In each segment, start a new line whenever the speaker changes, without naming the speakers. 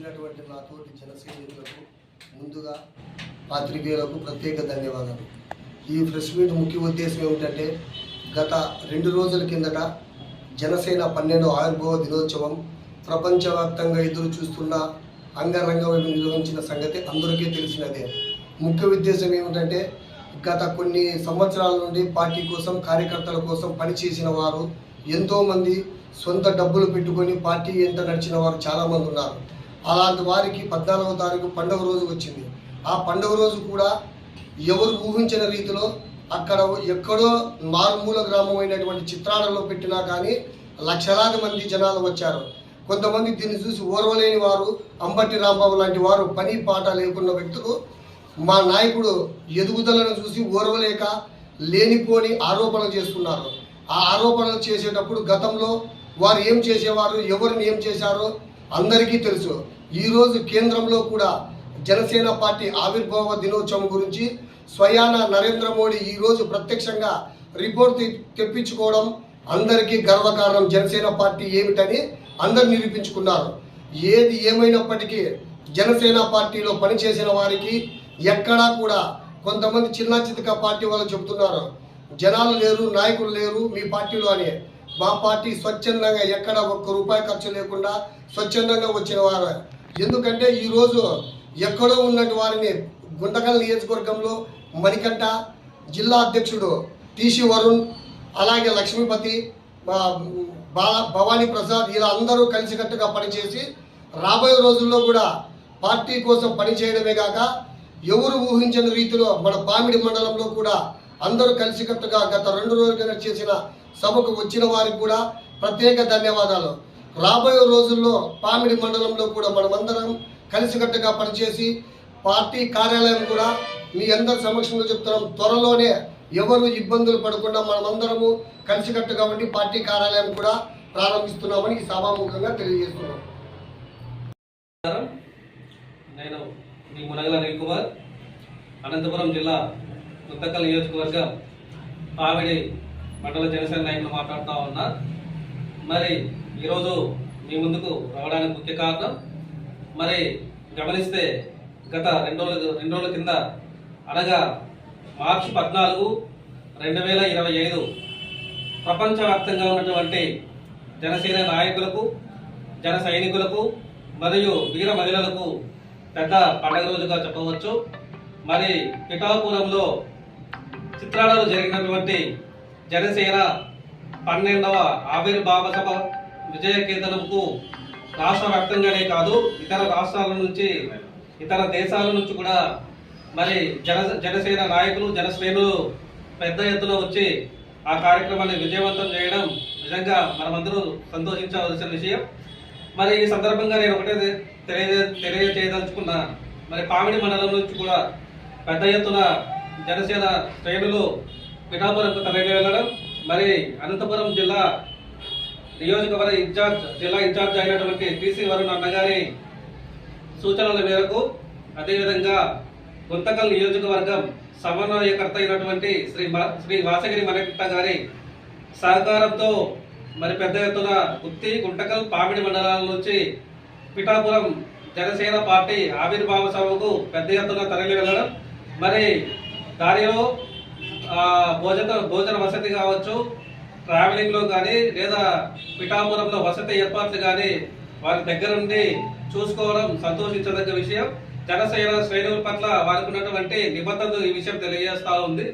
వచ్చినటువంటి నా తోటి జనసైనికులకు ముందుగా పాత్రికేయులకు ప్రత్యేక ధన్యవాదాలు. ఈ ప్రెస్ మీట్ ముఖ్య ఉద్దేశం ఏమిటంటే గత రెండు రోజుల కిందట జనసేన పన్నెండు ఆవిర్భావ దినోత్సవం ప్రపంచవ్యాప్తంగా ఎదురు చూస్తున్న అంగరంగ నిర్వహించిన సంగతి అందరికీ తెలిసినదే. ముఖ్య ఉద్దేశం ఏమిటంటే గత కొన్ని సంవత్సరాల నుండి పార్టీ కోసం కార్యకర్తల కోసం పనిచేసిన వారు ఎంతోమంది సొంత డబ్బులు పెట్టుకొని పార్టీ ఎంత నడిచిన వారు చాలామంది ఉన్నారు. అలాంటి వారికి పద్నాలుగవ తారీఖు పండుగ రోజు వచ్చింది. ఆ పండుగ రోజు కూడా ఎవరు ఊహించిన రీతిలో అక్కడ ఎక్కడో మారుమూల గ్రామం అయినటువంటి చిత్రాలలో పెట్టినా కానీ లక్షలాది మంది జనాలు వచ్చారు. కొంతమంది దీన్ని చూసి ఓర్వలేని వారు అంబటి రాంబాబు లాంటి వారు పని పాట లేకున్న వ్యక్తులు మా నాయకుడు ఎదుగుదలను చూసి ఓర్వలేక లేనిపోని ఆరోపణలు చేస్తున్నారు. ఆ ఆరోపణలు చేసేటప్పుడు గతంలో వారు ఏం చేసేవారు ఎవరిని ఏం చేశారో అందరికీ తెలుసు. ఈరోజు కేంద్రంలో కూడా జనసేన పార్టీ ఆవిర్భావ దినోత్సవం గురించి స్వయాన నరేంద్ర మోడీ ఈరోజు ప్రత్యక్షంగా రిపోర్ట్ తెప్పించుకోవడం అందరికీ గర్వకారణం. జనసేన పార్టీ ఏమిటని అందరు నిరూపించుకున్నారు. ఏది ఏమైనప్పటికీ జనసేన పార్టీలో పనిచేసిన వారికి ఎక్కడా కూడా కొంతమంది చిన్న చితక పార్టీ వాళ్ళు చెబుతున్నారు. జనాలు లేరు నాయకులు లేరు మీ పార్టీలో అని. మా పార్టీ స్వచ్ఛందంగా ఎక్కడ ఒక్క రూపాయి ఖర్చు లేకుండా స్వచ్ఛందంగా వచ్చిన వారు. ఎందుకంటే ఈరోజు ఎక్కడో ఉన్నటి వారిని గుంటకల్ నియోజకవర్గంలో మణికంఠ జిల్లా అధ్యక్షుడు టీసీ వరుణ్ అలాగే లక్ష్మీపతి బాల భవానీ ప్రసాద్ ఇలా అందరూ కలిసికట్టుగా పనిచేసి రాబోయే రోజుల్లో కూడా పార్టీ కోసం పనిచేయడమే కాక ఎవరు ఊహించని రీతిలో మన పామిడి మండలంలో కూడా అందరూ కలిసికట్టుగా గత రెండు రోజులుగా చేసిన సభకు వచ్చిన వారికి కూడా ప్రత్యేక ధన్యవాదాలు. రాబోయే రోజుల్లో పామిడి మండలంలో కూడా మనమందరం కలిసికట్టుగా పనిచేసి పార్టీ కార్యాలయం కూడా మీ అందరి సమక్షంలో చెప్తున్నాం. త్వరలోనే ఎవరు ఇబ్బందులు పడకుండా మనమందరము కలిసికట్టుగా ఉండి పార్టీ కార్యాలయం కూడా ప్రారంభిస్తున్నామని ఈ సభాముఖంగా తెలియజేస్తున్నాం.
నేను మీ మునగల అనిల్ కుమార్ అనంతపురం జిల్లా గుంతకల్ నియోజకవర్గం పావిడి మండల జనసేన నాయకులు మాట్లాడుతూ ఉన్నా. మరి ఈరోజు మీ ముందుకు రావడానికి ముఖ్య కారణం మరి గమనిస్తే గత రెండు రోజుల రెండు రోజుల కింద అనగా మార్చి పద్నాలుగు రెండు వేల ఇరవై ఐదు ప్రపంచవ్యాప్తంగా ఉన్నటువంటి జనసేన నాయకులకు జన సైనికులకు మరియు వీర మహిళలకు పెద్ద పండగ రోజుగా చెప్పవచ్చు. మరి పిఠాపురంలో చిత్రాలలో జరిగినటువంటి జనసేన పన్నెండవ ఆవిర్భావ సభ విజయ కేతనంకు రాష్ట్ర వ్యాప్తంగానే కాదు ఇతర రాష్ట్రాల నుంచి ఇతర దేశాల నుంచి కూడా మరి జన జనసేన నాయకులు జనశ్రేణులు పెద్ద ఎత్తున వచ్చి ఆ కార్యక్రమాన్ని విజయవంతం చేయడం నిజంగా మనమందరూ సంతోషించవలసిన విషయం. మరి ఈ సందర్భంగా నేను ఒకటే తెలియ తెలియజేయదలుచుకున్నా మరి పామిడి మండలం నుంచి కూడా పెద్ద ఎత్తున జనసేన శ్రేణులు పిఠాపురంకు తరలి వెళ్ళడం మరి అనంతపురం జిల్లా నియోజకవర్గ ఇన్ఛార్జ్ జిల్లా ఇన్ఛార్జ్ అయినటువంటి టీసీ వరుణ్ అన్నగారి సూచనల మేరకు అదేవిధంగా గుంతకల్ నియోజకవర్గం సమన్వయకర్త అయినటువంటి శ్రీ శ్రీ వాసగిరి మనకిట్ట గారి సహకారంతో మరి పెద్ద ఎత్తున గుత్తి గుంటకల్ పామిడి మండలాల నుంచి పిఠాపురం జనసేన పార్టీ ఆవిర్భావ సభకు పెద్ద ఎత్తున తరలి వెళ్ళడం మరి దారిలో భోజన భోజన వసతి కావచ్చు ట్రావెలింగ్లో కానీ లేదా పిఠాపురంలో వసతి ఏర్పాట్లు కానీ వారి దగ్గర నుండి చూసుకోవడం సంతోషించదగ్గ విషయం. జనసేన శ్రేణుల పట్ల వారికి ఉన్నటువంటి నిబద్ధతలు ఈ విషయం తెలియజేస్తూ ఉంది.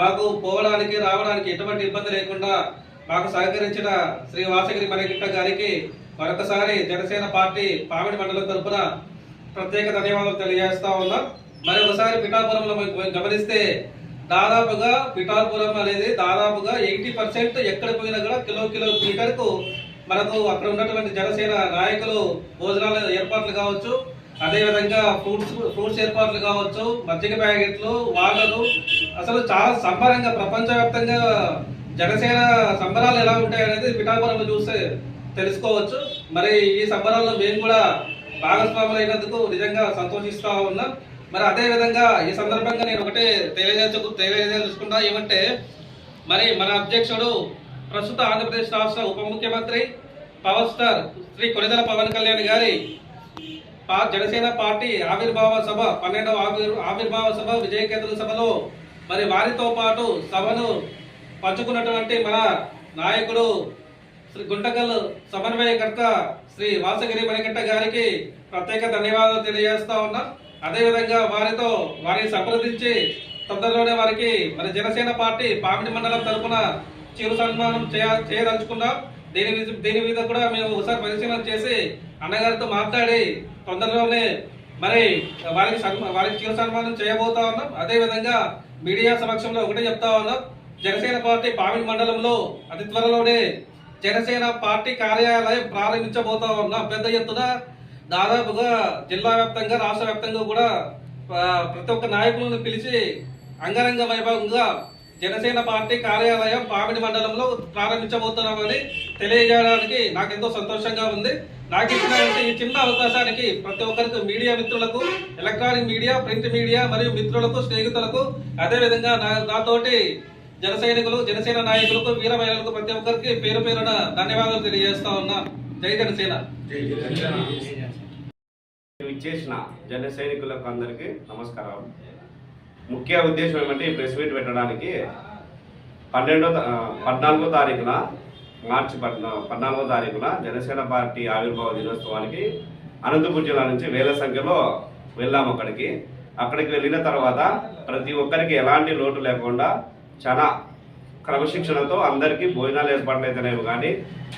మాకు పోవడానికి రావడానికి ఎటువంటి ఇబ్బంది లేకుండా మాకు సహకరించిన శ్రీ వాసగిరి మనగిట్ట గారికి మరొకసారి జనసేన పార్టీ పామిడి మండలం తరపున ప్రత్యేక ధన్యవాదాలు తెలియజేస్తా ఉన్నాం. మరి ఒకసారి పిఠాపురంలో గమనిస్తే దాదాపుగా పిఠాపురం అనేది దాదాపుగా ఎయిటీ పర్సెంట్ ఎక్కడ పోయినా కూడా కిలో కిలో మీటర్కు మనకు అక్కడ ఉన్నటువంటి జనసేన నాయకులు భోజనాల ఏర్పాట్లు కావచ్చు అదేవిధంగా ఫ్రూట్స్ ఫ్రూట్స్ ఏర్పాట్లు కావచ్చు మజ్జిగ ప్యాకెట్లు వాటరు. అసలు చాలా సంబరంగా ప్రపంచవ్యాప్తంగా జనసేన సంబరాలు ఎలా ఉంటాయి అనేది పిఠాపురంలో చూస్తే తెలుసుకోవచ్చు. మరి ఈ సంబరాల్లో మేము కూడా భాగస్వాములైనందుకు నిజంగా సంతోషిస్తూ ఉన్నాం. మరి అదే విధంగా ఈ సందర్భంగా నేను ఒకటే తెలియజేసుకు తెలియజేసుకుంటా ఏమంటే మరి మన అధ్యక్షుడు ప్రస్తుత ఆంధ్రప్రదేశ్ రాష్ట్ర ఉప ముఖ్యమంత్రి పవర్ స్టార్ శ్రీ కొనిదల పవన్ కళ్యాణ్ గారి పా- జనసేన పార్టీ ఆవిర్భావ సభ పన్నెండవ ఆవిర్ ఆవిర్భావ సభ విజయ కేంద్ర సభలో మరి వారితో పాటు సభను పంచుకున్నటువంటి మన నాయకుడు శ్రీ గుంటకల్ సమన్వయకర్త శ్రీ వాసగిరి మణిగంట గారికి ప్రత్యేక ధన్యవాదాలు తెలియజేస్తా ఉన్నా. అదేవిధంగా వారితో వారిని సంప్రదించి తొందరలోనే వారికి మరి జనసేన పార్టీ పామిడి మండలం తరఫున చిరు సన్మానం చేయ చేయదలుచుకున్నాం. దీని మీద- దీని మీద కూడా మేము ఒకసారి పరిశీలన చేసి అన్నగారితో మాట్లాడి తొందరలోనే మరి వారికి వారికి చిరు సన్మానం చేయబోతా ఉన్నాం. అదే విధంగా మీడియా సమక్షంలో ఒకటే చెప్తా ఉన్నాం. జనసేన పార్టీ పామిడి మండలంలో అతి త్వరలోనే జనసేన పార్టీ కార్యాలయం ప్రారంభించబోతా ఉన్నాం. పెద్ద ఎత్తున దాదాపుగా జిల్లా వ్యాప్తంగా రాష్ట్ర వ్యాప్తంగా కూడా ప్రతి ఒక్క నాయకులను పిలిచి అంగరంగ వైభవంగా జనసేన పార్టీ కార్యాలయం పామిడి మండలంలో ప్రారంభించబోతున్నామని తెలియజేయడానికి నాకు ఎంతో సంతోషంగా ఉంది. నాకు ఇచ్చినటువంటి ఈ చిన్న అవకాశానికి ప్రతి ఒక్కరికి మీడియా మిత్రులకు ఎలక్ట్రానిక్ మీడియా ప్రింట్ మీడియా మరియు మిత్రులకు స్నేహితులకు అదేవిధంగా నా నాతోటి జన సైనికులు జనసేన నాయకులకు వీర మహిళలకు ప్రతి ఒక్కరికి పేరు పేరున ధన్యవాదాలు తెలియజేస్తా ఉన్నా. జై జనసేన.
ఇచ్చేసిన జన సైనికులకు అందరికీ నమస్కారం. ముఖ్య ఉద్దేశం ఏమంటే ఈ ప్రెస్ మీట్ పెట్టడానికి పన్నెండో పద్నాలుగో తారీఖున మార్చి పద్నాలుగో తారీఖున జనసేన పార్టీ ఆవిర్భావ దినోత్సవానికి అనంతపురం జిల్లా నుంచి వేల సంఖ్యలో వెళ్ళాము అక్కడికి. అక్కడికి వెళ్ళిన తర్వాత ప్రతి ఒక్కరికి ఎలాంటి లోటు లేకుండా చాలా క్రమశిక్షణతో అందరికీ భోజనాలు ఏర్పాట్లు అయితేనేవి కానీ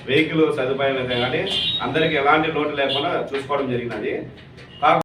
వెహికల్ సదుపాయం అయితే కానీ అందరికీ ఎలాంటి లోటు లేకుండా చూసుకోవడం జరిగినది.